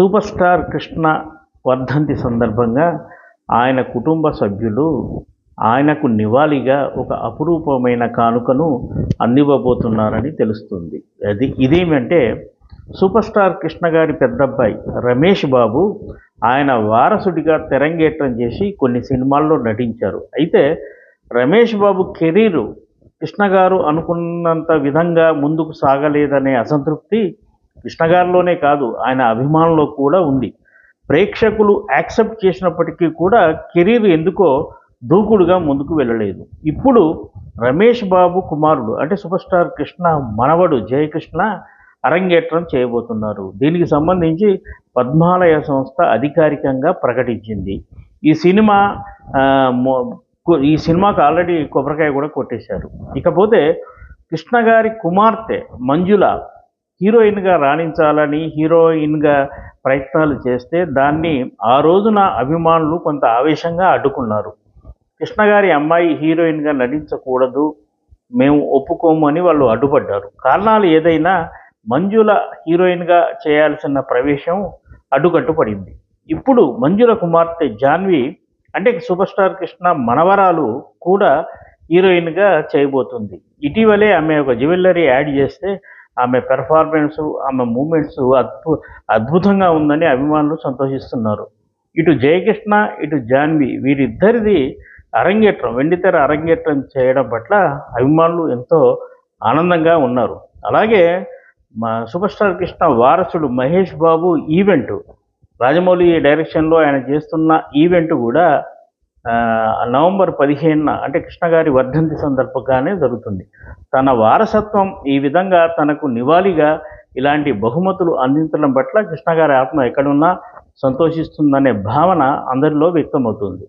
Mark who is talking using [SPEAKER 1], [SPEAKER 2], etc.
[SPEAKER 1] Super star Krishna వర్ధంతి సందర్భంగా ఆయన కుటుంబ సభ్యులు ఆయనకు నివాళిగా ఒక అపురూపమైన కానుకను అందివ్వబోతున్నారని తెలుస్తుంది. అది ఇదేమంటే సూపర్ స్టార్ కృష్ణ గారి పెద్దబ్బాయి రమేష్ బాబు ఆయన వారసుడిగా తెరంగేట్రం చేసి కొన్ని సినిమాల్లో నటించారు. అయితే రమేష్ బాబు కెరీరు కృష్ణ గారు అనుకున్నంత విధంగా ముందుకు సాగలేదనే అసంతృప్తి కృష్ణగారిలోనే కాదు ఆయన అభిమానుల్లో కూడా ఉంది. ప్రేక్షకులు యాక్సెప్ట్ చేసినప్పటికీ కూడా కెరీర్ ఎందుకో దూకుడుగా ముందుకు వెళ్ళలేదు. ఇప్పుడు రమేష్ బాబు కుమారుడు అంటే సూపర్ స్టార్ కృష్ణ మనవడు జయకృష్ణ అరంగేట్రం చేయబోతున్నారు. దీనికి సంబంధించి పద్మాలయ సంస్థ అధికారికంగా ప్రకటించింది. ఈ సినిమా ఈ సినిమాకు ఆల్రెడీ కొబ్బరికాయ కూడా కొట్టేశారు. ఇకపోతే కృష్ణ గారి కుమార్తె మంజుల హీరోయిన్గా రాణించాలని హీరోయిన్గా ప్రయత్నాలు చేస్తే దాన్ని ఆ రోజున అభిమానులు కొంత ఆవేశంగా అడ్డుకున్నారు. కృష్ణ గారి అమ్మాయి హీరోయిన్గా నటించకూడదు మేము ఒప్పుకోము అని వాళ్ళు అడ్డుపడ్డారు. కారణాలు ఏదైనా మంజుల హీరోయిన్గా చేయాల్సిన ప్రవేశం అడ్డుకట్టు పడింది ఇప్పుడు మంజుల కుమార్తె జాన్వి అంటే సూపర్ స్టార్ కృష్ణ మనవరాలు కూడా హీరోయిన్గా చేయబోతుంది. ఇటీవలే ఆమె ఒక జ్యువెలరీ యాడ్ చేస్తే ఆమె పెర్ఫార్మెన్స్ ఆమె మూమెంట్స్ అద్భు అద్భుతంగా ఉందని అభిమానులు సంతోషిస్తున్నారు. ఇటు జయకృష్ణ ఇటు జాన్వి వీరిద్దరిది అరంగేట్రం వెండితెర అరంగేట్రం చేయడం పట్ల అభిమానులు ఎంతో ఆనందంగా ఉన్నారు. అలాగే మా సూపర్ స్టార్ కృష్ణ వారసుడు మహేష్ బాబు ఈవెంట్ రాజమౌళి డైరెక్షన్లో ఆయన చేస్తున్న ఈవెంట్ కూడా నవంబర్ పదిహేనున అంటే కృష్ణగారి వర్ధంతి సందర్భంగానే జరుగుతుంది. తన వారసత్వం ఈ విధంగా తనకు నివాళిగా ఇలాంటి బహుమతులు అందించడం పట్ల కృష్ణగారి ఆత్మ ఎక్కడున్నా సంతోషిస్తుందనే భావన అందరిలో వ్యక్తమవుతుంది.